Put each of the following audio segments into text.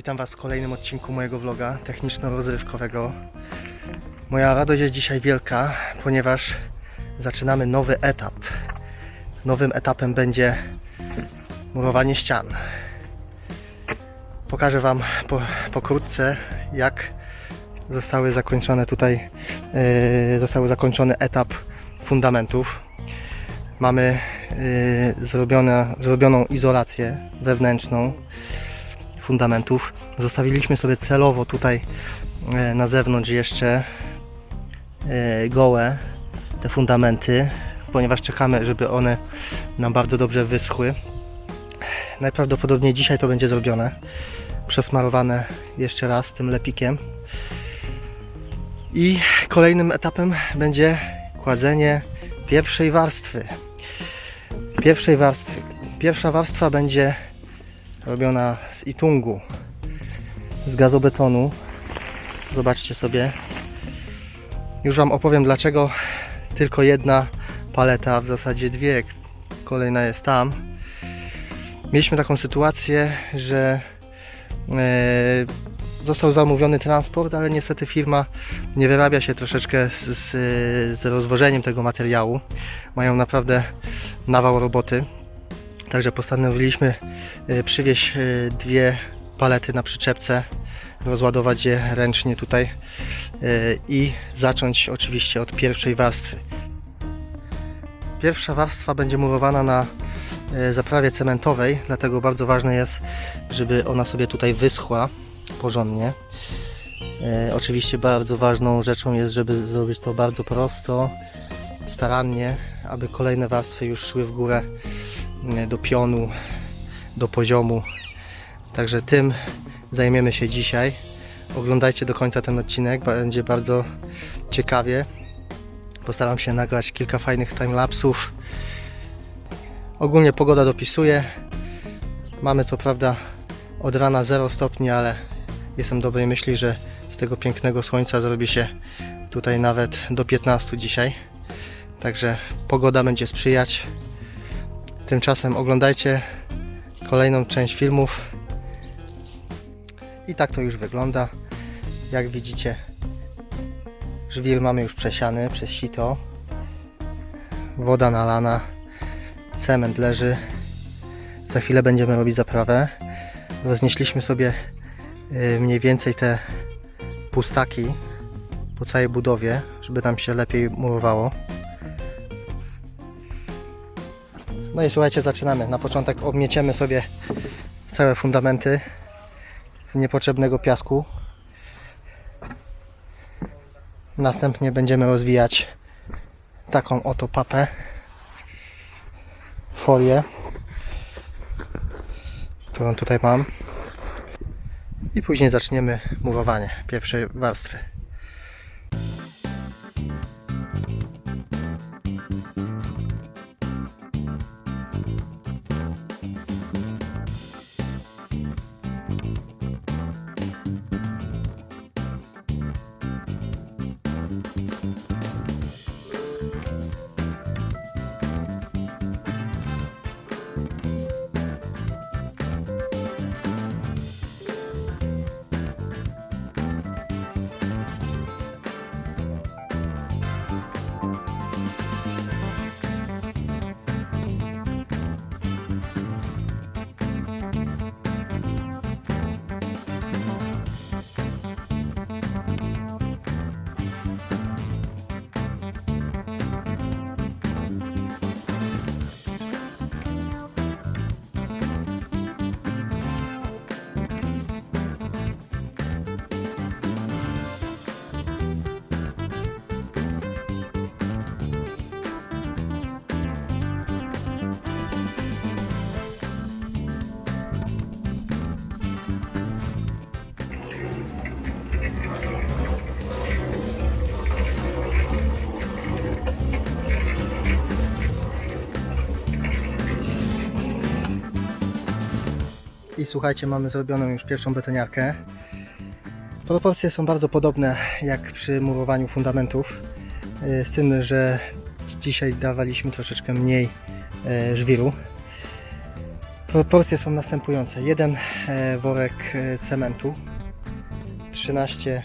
Witam Was w kolejnym odcinku mojego vloga techniczno-rozrywkowego. Moja radość jest dzisiaj wielka, ponieważ zaczynamy nowy etap. Nowym etapem będzie murowanie ścian. Pokażę Wam po, pokrótce, jak zostały zakończone tutaj, yy, został zakończony etap fundamentów. Mamy yy, zrobione, zrobioną izolację wewnętrzną fundamentów. Zostawiliśmy sobie celowo tutaj e, na zewnątrz jeszcze e, gołe te fundamenty, ponieważ czekamy, żeby one nam bardzo dobrze wyschły. Najprawdopodobniej dzisiaj to będzie zrobione. Przesmarowane jeszcze raz tym lepikiem. I kolejnym etapem będzie kładzenie pierwszej warstwy. Pierwszej warstwy. Pierwsza warstwa będzie robiona z itungu, z gazobetonu. Zobaczcie sobie. Już Wam opowiem dlaczego tylko jedna paleta, w zasadzie dwie. Kolejna jest tam. Mieliśmy taką sytuację, że e, został zamówiony transport, ale niestety firma nie wyrabia się troszeczkę z, z, z rozwożeniem tego materiału. Mają naprawdę nawał roboty. Także postanowiliśmy e, przywieźć e, dwie palety na przyczepce, rozładować je ręcznie tutaj e, i zacząć oczywiście od pierwszej warstwy. Pierwsza warstwa będzie murowana na zaprawie cementowej, dlatego bardzo ważne jest, żeby ona sobie tutaj wyschła porządnie. Oczywiście bardzo ważną rzeczą jest, żeby zrobić to bardzo prosto, starannie, aby kolejne warstwy już szły w górę do pionu, do poziomu. Także tym zajmiemy się dzisiaj. Oglądajcie do końca ten odcinek, będzie bardzo ciekawie. Postaram się nagrać kilka fajnych timelapsów. Ogólnie pogoda dopisuje. Mamy co prawda od rana 0 stopni, ale jestem dobrej myśli, że z tego pięknego słońca zrobi się tutaj nawet do 15 dzisiaj. Także pogoda będzie sprzyjać. Tymczasem oglądajcie kolejną część filmów. I tak to już wygląda. Jak widzicie, żwir mamy już przesiany przez sito. Woda nalana, cement leży. Za chwilę będziemy robić zaprawę. Roznieśliśmy sobie y, mniej więcej te pustaki po całej budowie, żeby nam się lepiej murowało. No i słuchajcie, zaczynamy. Na początek obmieciemy sobie całe fundamenty z niepotrzebnego piasku. Następnie będziemy rozwijać taką oto papę, folię, którą tutaj mam. I później zaczniemy murowanie pierwszej warstwy. Słuchajcie, mamy zrobioną już pierwszą betoniarkę. Proporcje są bardzo podobne jak przy murowaniu fundamentów, yy, z tym, że dzisiaj dawaliśmy troszeczkę mniej yy, żwiru. Proporcje są następujące. Jeden e, worek e, cementu, 13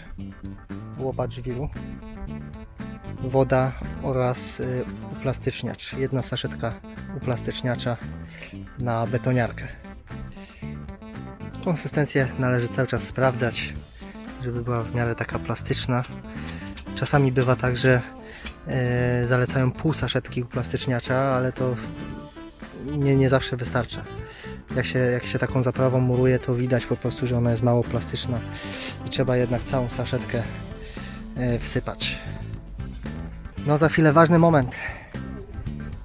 łopat żwiru, woda oraz e, uplastyczniacz. Jedna saszetka uplastyczniacza na betoniarkę. Konsystencję należy cały czas sprawdzać, żeby była w miarę taka plastyczna. Czasami bywa tak, że e, zalecają pół saszetki uplastyczniacza, ale to nie, nie zawsze wystarcza. Jak się, jak się taką zaprawą muruje, to widać po prostu, że ona jest mało plastyczna i trzeba jednak całą saszetkę e, wsypać. No za chwilę ważny moment.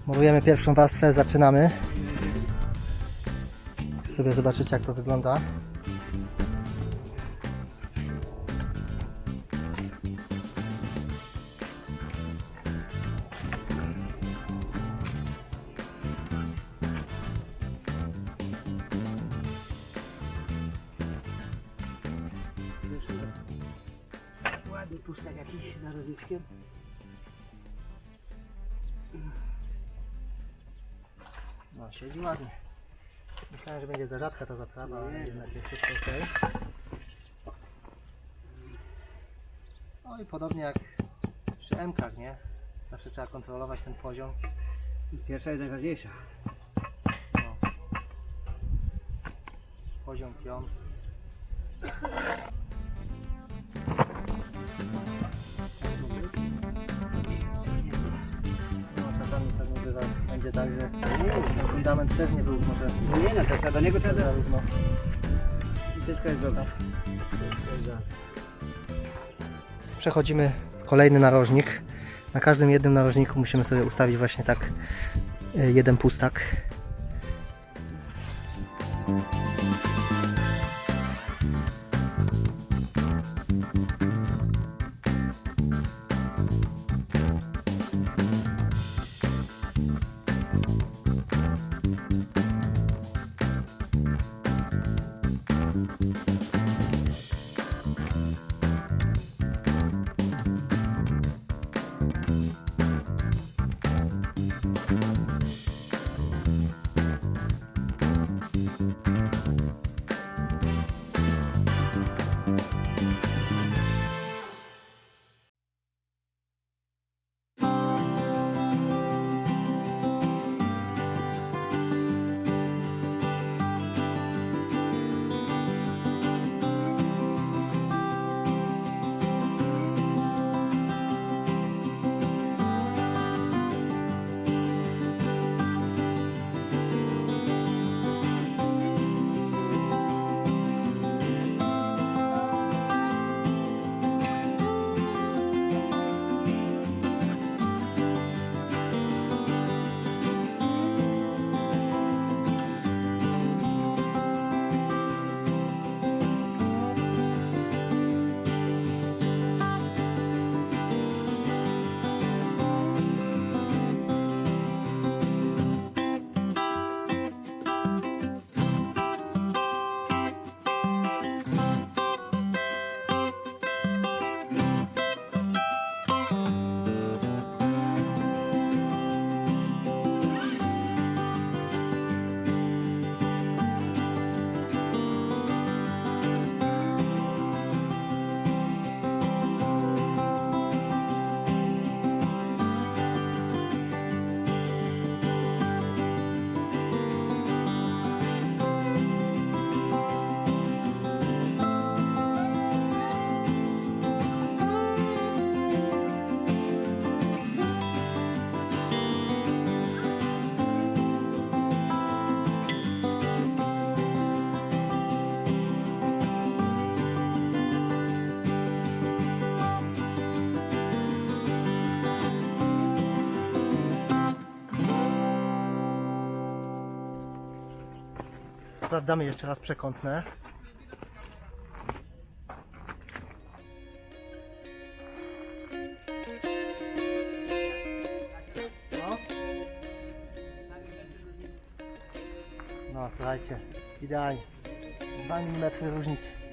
Murujemy pierwszą warstwę, zaczynamy. Sobie zobaczycie jak to wygląda. Rzadka ta zaprawa, ale jednak jest wszystko ok. No i podobnie jak przy M-kach, nie? Zawsze trzeba kontrolować ten poziom. Pierwsza jest najważniejsza. No. Poziom pion. Będzie tak, że ten fundament też nie był może No nie no, to trzeba do niego trzeba zarówno i wszystko jest. Przechodzimy w kolejny narożnik. Na każdym jednym narożniku musimy sobie ustawić właśnie tak e, jeden pustak. Sprawdzamy jeszcze raz przekątne. No. No, słuchajcie, idealnie. 2 mm różnicy.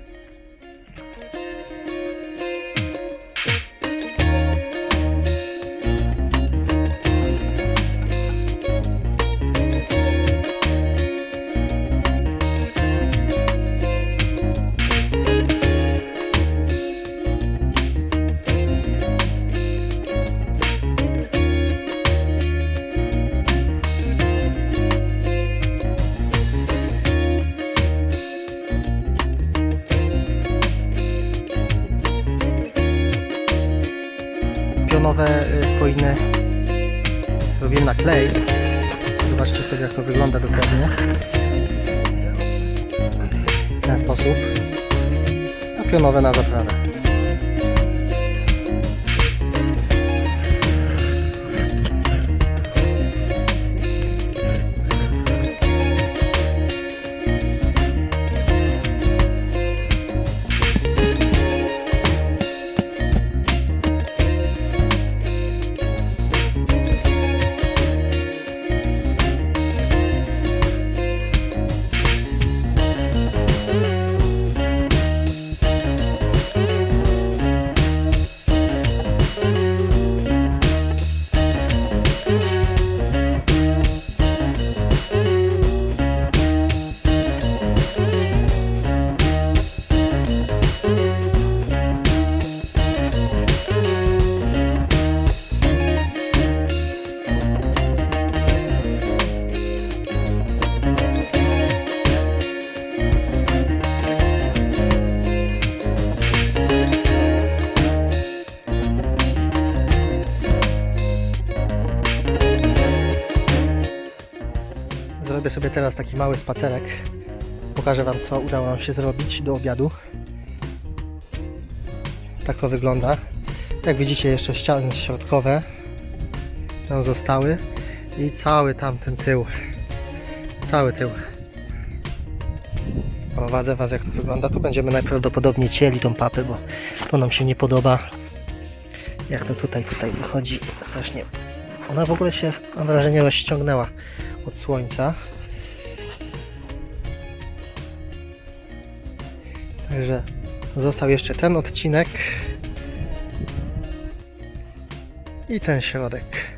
Zrobię sobie teraz taki mały spacerek. Pokażę Wam, co udało nam się zrobić do obiadu. Tak to wygląda. Jak widzicie, jeszcze ściany środkowe nam zostały i cały tamten tył. Cały tył. Prowadzę Was, jak to wygląda. Tu będziemy najprawdopodobniej cieli tą papę, bo to nam się nie podoba. Jak to tutaj, tutaj wychodzi strasznie. Ona w ogóle się, mam wrażenie, rozciągnęła od słońca. Także został jeszcze ten odcinek i ten środek.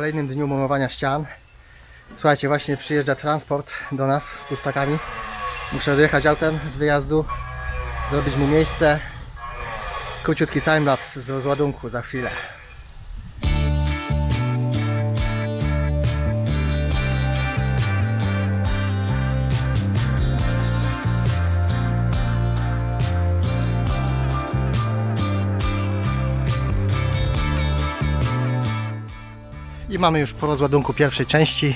Kolejnym dniu murowania ścian. Słuchajcie, właśnie przyjeżdża transport do nas z pustakami. Muszę odjechać autem z wyjazdu, zrobić mu miejsce. Króciutki timelapse z rozładunku za chwilę. Mamy już po rozładunku pierwszej części.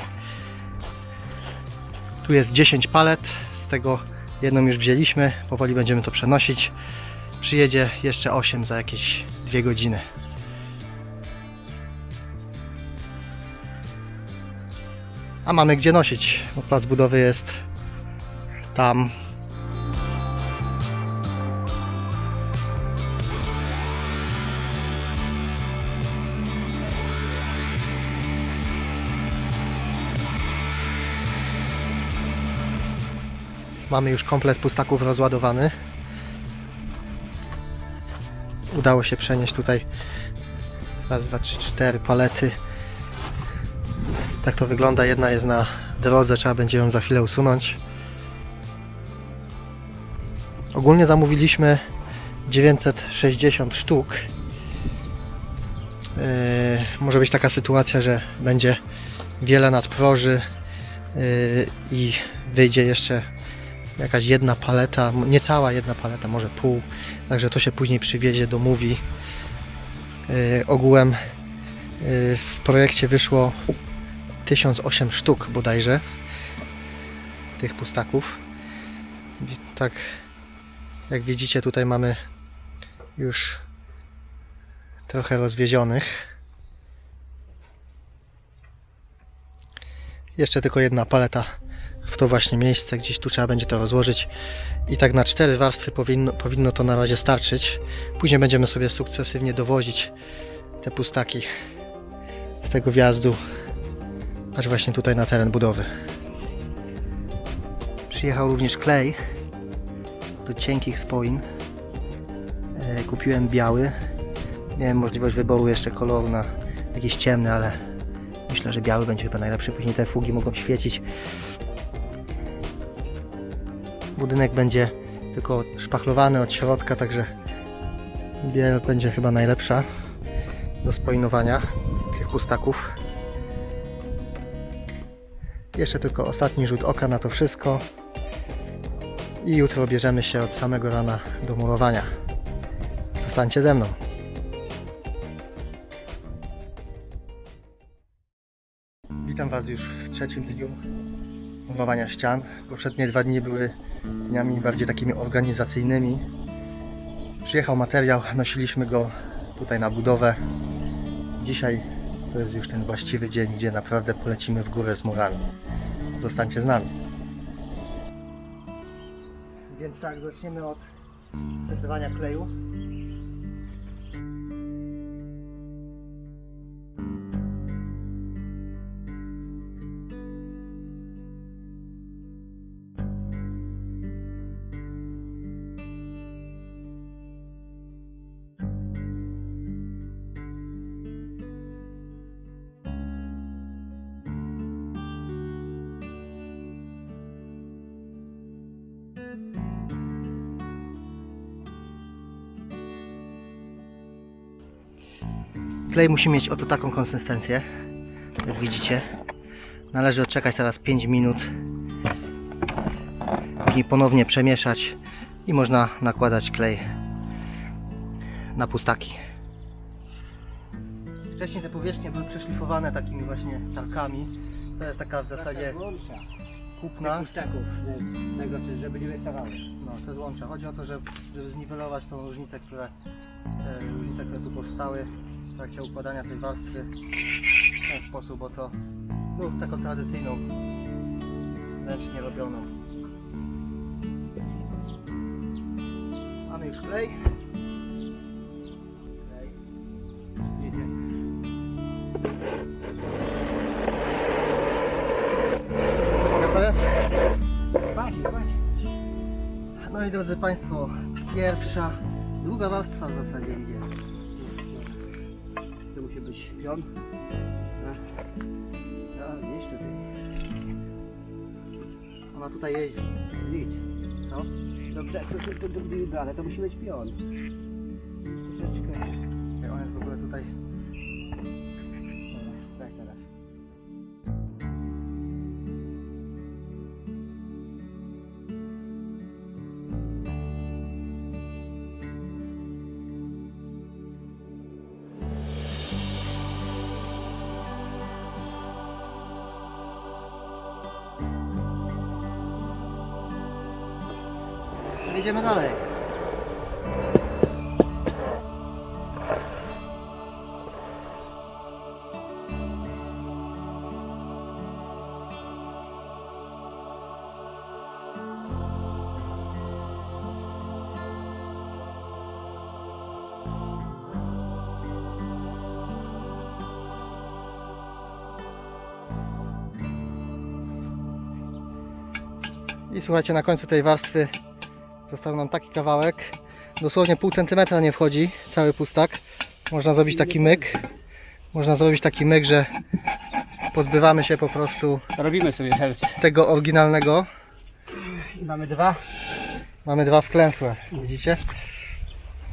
Tu jest 10 palet, z tego jedną już wzięliśmy. Powoli będziemy to przenosić. Przyjedzie jeszcze 8 za jakieś 2 godziny. A mamy gdzie nosić, bo plac budowy jest tam. Mamy już komplet pustaków rozładowany. Udało się przenieść tutaj raz, dwa, trzy, cztery palety. Tak to wygląda. Jedna jest na drodze, trzeba będzie ją za chwilę usunąć. Ogólnie zamówiliśmy 960 sztuk. Yy, może być taka sytuacja, że będzie wiele nadproży yy, i wyjdzie jeszcze jakaś jedna paleta, niecała jedna paleta, może pół, także to się później przywiezie, domówi. Yy, ogółem yy, w projekcie wyszło 1008 sztuk bodajże tych pustaków. Tak jak widzicie tutaj mamy już trochę rozwiezionych. Jeszcze tylko jedna paleta w to właśnie miejsce, gdzieś tu trzeba będzie to rozłożyć i tak na cztery warstwy powinno, powinno to na razie starczyć. Później będziemy sobie sukcesywnie dowozić te pustaki z tego wjazdu aż właśnie tutaj na teren budowy. Przyjechał również klej do cienkich spoin. E, Kupiłem biały. Miałem możliwość wyboru jeszcze koloru na jakiś ciemny, ale myślę, że biały będzie chyba najlepszy. Później te fugi mogą świecić. Budynek będzie tylko szpachlowany od środka, także biel będzie chyba najlepsza do spoinowania tych pustaków. Jeszcze tylko ostatni rzut oka na to wszystko. I jutro bierzemy się od samego rana do murowania. Zostańcie ze mną. Witam Was już w trzecim dniu murowania ścian. Poprzednie dwa dni były dniami bardziej takimi organizacyjnymi. Przyjechał materiał, nosiliśmy go tutaj na budowę. Dzisiaj to jest już ten właściwy dzień, gdzie naprawdę polecimy w górę z murami. Zostańcie z nami. Więc tak, zaczniemy od sypywania kleju. Klej musi mieć oto taką konsystencję, jak widzicie. Należy odczekać teraz 5 minut. Później ponownie przemieszać i można nakładać klej na pustaki. Wcześniej te powierzchnie były przeszlifowane takimi właśnie tarkami. To jest taka w zasadzie Łącza. kupna. Pustaków. Tego, czy żeby nie wystawały. No, to jest łącza. Chodzi o to, żeby, żeby zniwelować tą różnicę, które, te różnice, które tu powstały w trakcie układania tej warstwy w ten sposób, bo to no, taką tradycyjną, ręcznie robioną. Mamy już klej. Patrz. No i drodzy Państwo, pierwsza, druga warstwa w zasadzie idzie. Być pion. No, no gdzieś tutaj. Ona tutaj jeździ. Nic. Co? Dobrze, to, to, to, to, ale to musi być pion. I słuchajcie, na końcu tej warstwy Został nam taki kawałek. Dosłownie pół centymetra nie wchodzi cały pustak. Można zrobić taki myk. Można zrobić taki myk, że pozbywamy się po prostu Robimy sobie teraz. tego oryginalnego. Mamy dwa. Mamy dwa wklęsłe. Widzicie?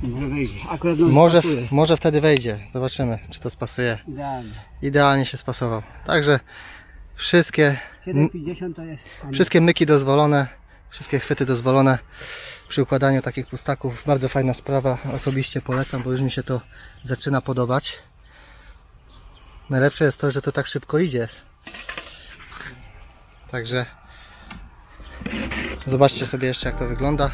Może wyjdzie. Akurat Może, pasuje. może wtedy wejdzie. Zobaczymy, czy to spasuje. Idealnie. Idealnie się spasował. Także wszystkie, 7,50 to jest. wszystkie myki dozwolone. Wszystkie chwyty dozwolone przy układaniu takich pustaków. Bardzo fajna sprawa. Osobiście polecam, bo już mi się to zaczyna podobać. Najlepsze jest to, że to tak szybko idzie. Także zobaczcie sobie jeszcze jak to wygląda.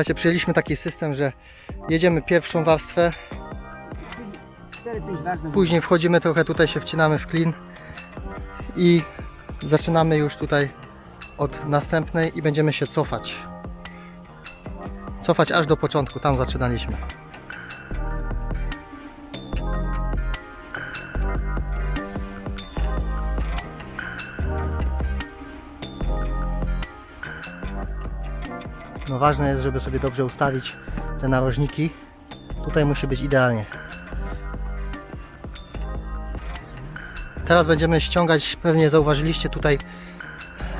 Słuchajcie, przyjęliśmy taki system, że jedziemy pierwszą warstwę, 4-5 warstw. później wchodzimy trochę tutaj się wcinamy w klin i zaczynamy już tutaj od następnej i będziemy się cofać. Cofać aż do początku, tam zaczynaliśmy. No ważne jest, żeby sobie dobrze ustawić te narożniki. Tutaj musi być idealnie. Teraz będziemy ściągać, pewnie zauważyliście tutaj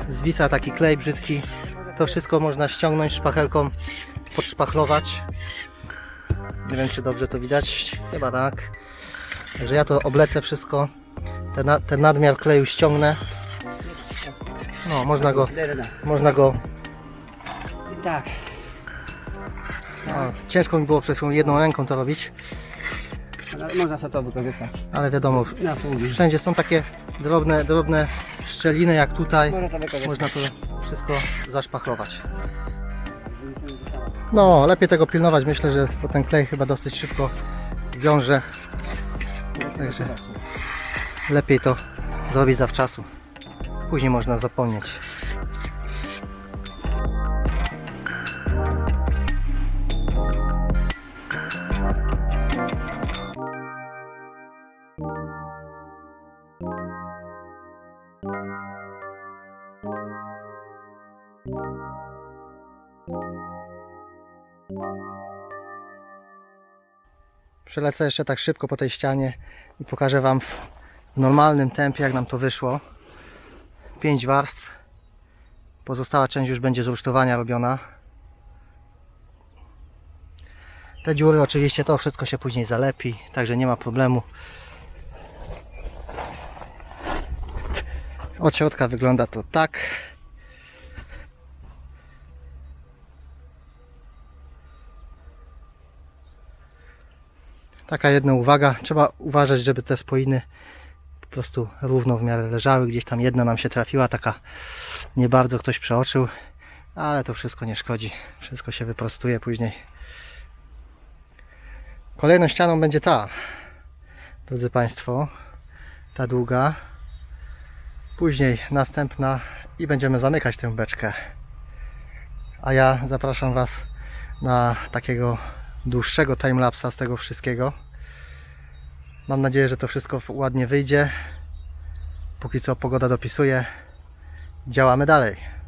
zwisa taki klej brzydki. To wszystko można ściągnąć szpachelką, podszpachlować. Nie wiem czy dobrze to widać, chyba tak. Także ja to oblecę wszystko. Ten, ten nadmiar kleju ściągnę. No, można go, można go tak. ciężko mi było przed chwilą jedną ręką to robić, Ale Można sobie to wykorzystać. ale wiadomo, Na wszędzie są takie drobne, drobne szczeliny jak tutaj. Można to wykorzystać. Można to wszystko zaszpachlować. No, lepiej tego pilnować. Myślę, że bo ten klej chyba dosyć szybko wiąże. Także lepiej to zrobić zawczasu. Później można zapomnieć. Przelecę jeszcze tak szybko po tej ścianie i pokażę Wam w normalnym tempie, jak nam to wyszło. 5 warstw. Pozostała część już będzie z rusztowania robiona. Te dziury oczywiście to wszystko się później zalepi, także nie ma problemu. Od środka wygląda to tak. Taka jedna uwaga, trzeba uważać, żeby te spoiny po prostu równo w miarę leżały. Gdzieś tam jedna nam się trafiła, taka nie bardzo ktoś przeoczył, ale to wszystko nie szkodzi. Wszystko się wyprostuje później. Kolejną ścianą będzie ta, drodzy Państwo, ta długa. Później następna i będziemy zamykać tę beczkę. A ja zapraszam Was na takiego dłuższego timelapsa z tego wszystkiego. Mam nadzieję, że to wszystko ładnie wyjdzie. Póki co pogoda dopisuje. Działamy dalej.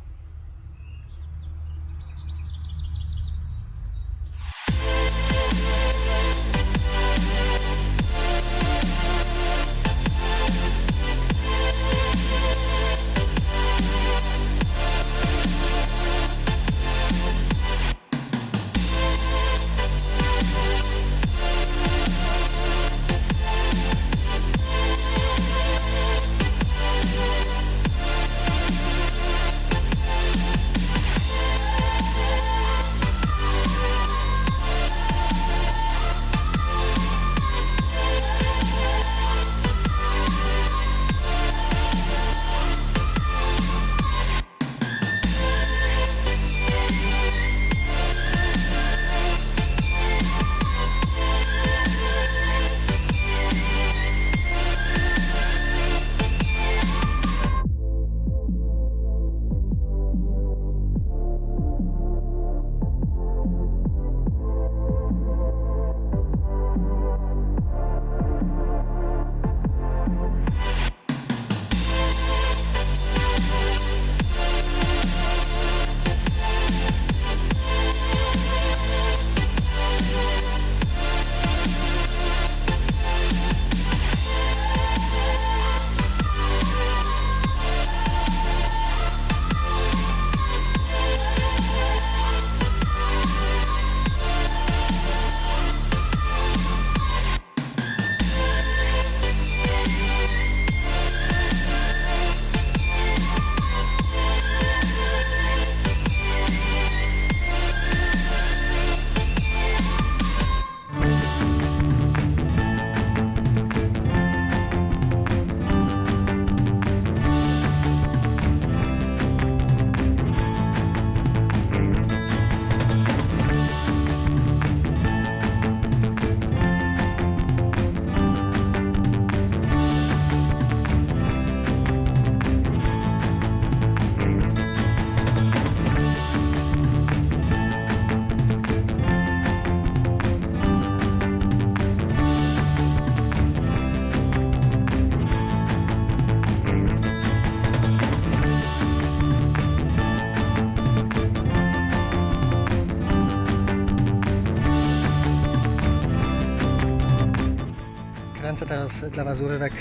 Teraz dla Was urywek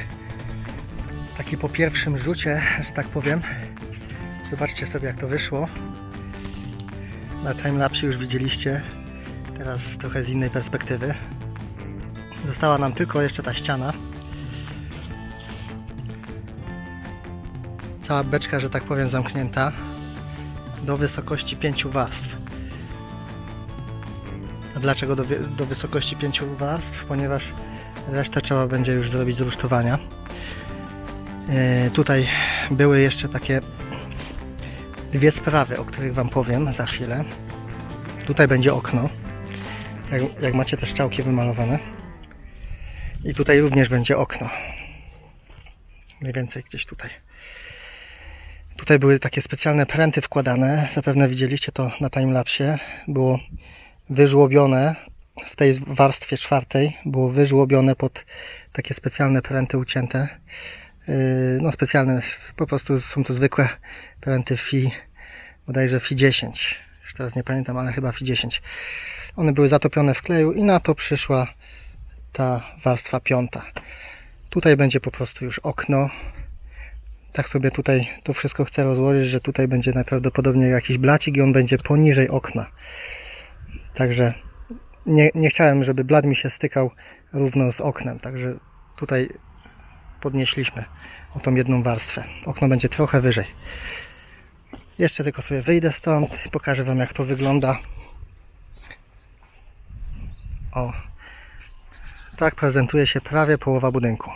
taki po pierwszym rzucie, że tak powiem. Zobaczcie sobie jak to wyszło. Na timelapsie już widzieliście. Teraz trochę z innej perspektywy. Została nam tylko jeszcze ta ściana. Cała beczka, że tak powiem, zamknięta do wysokości 5 warstw. A dlaczego do, do wysokości 5 warstw? Ponieważ resztę trzeba będzie już zrobić z rusztowania. E, tutaj były jeszcze takie dwie sprawy, o których Wam powiem za chwilę. Tutaj będzie okno, jak, jak macie te szczałki wymalowane. I tutaj również będzie okno. Mniej więcej gdzieś tutaj. Tutaj były takie specjalne pręty wkładane. Zapewne widzieliście to na timelapsie. Było wyżłobione w tej warstwie czwartej. Było wyżłobione pod takie specjalne pręty ucięte. Yy, No specjalne, po prostu są to zwykłe pręty FI, bodajże FI 10. Już teraz nie pamiętam, ale chyba FI 10. One były zatopione w kleju i na to przyszła ta warstwa piąta. Tutaj będzie po prostu już okno. Tak sobie tutaj to wszystko chcę rozłożyć, że tutaj będzie najprawdopodobniej jakiś blacik i on będzie poniżej okna. Także nie, nie chciałem, żeby blat mi się stykał równo z oknem. Także tutaj podnieśliśmy o tą jedną warstwę. Okno będzie trochę wyżej. Jeszcze tylko sobie wyjdę stąd, pokażę Wam jak to wygląda. O, tak prezentuje się prawie połowa budynku.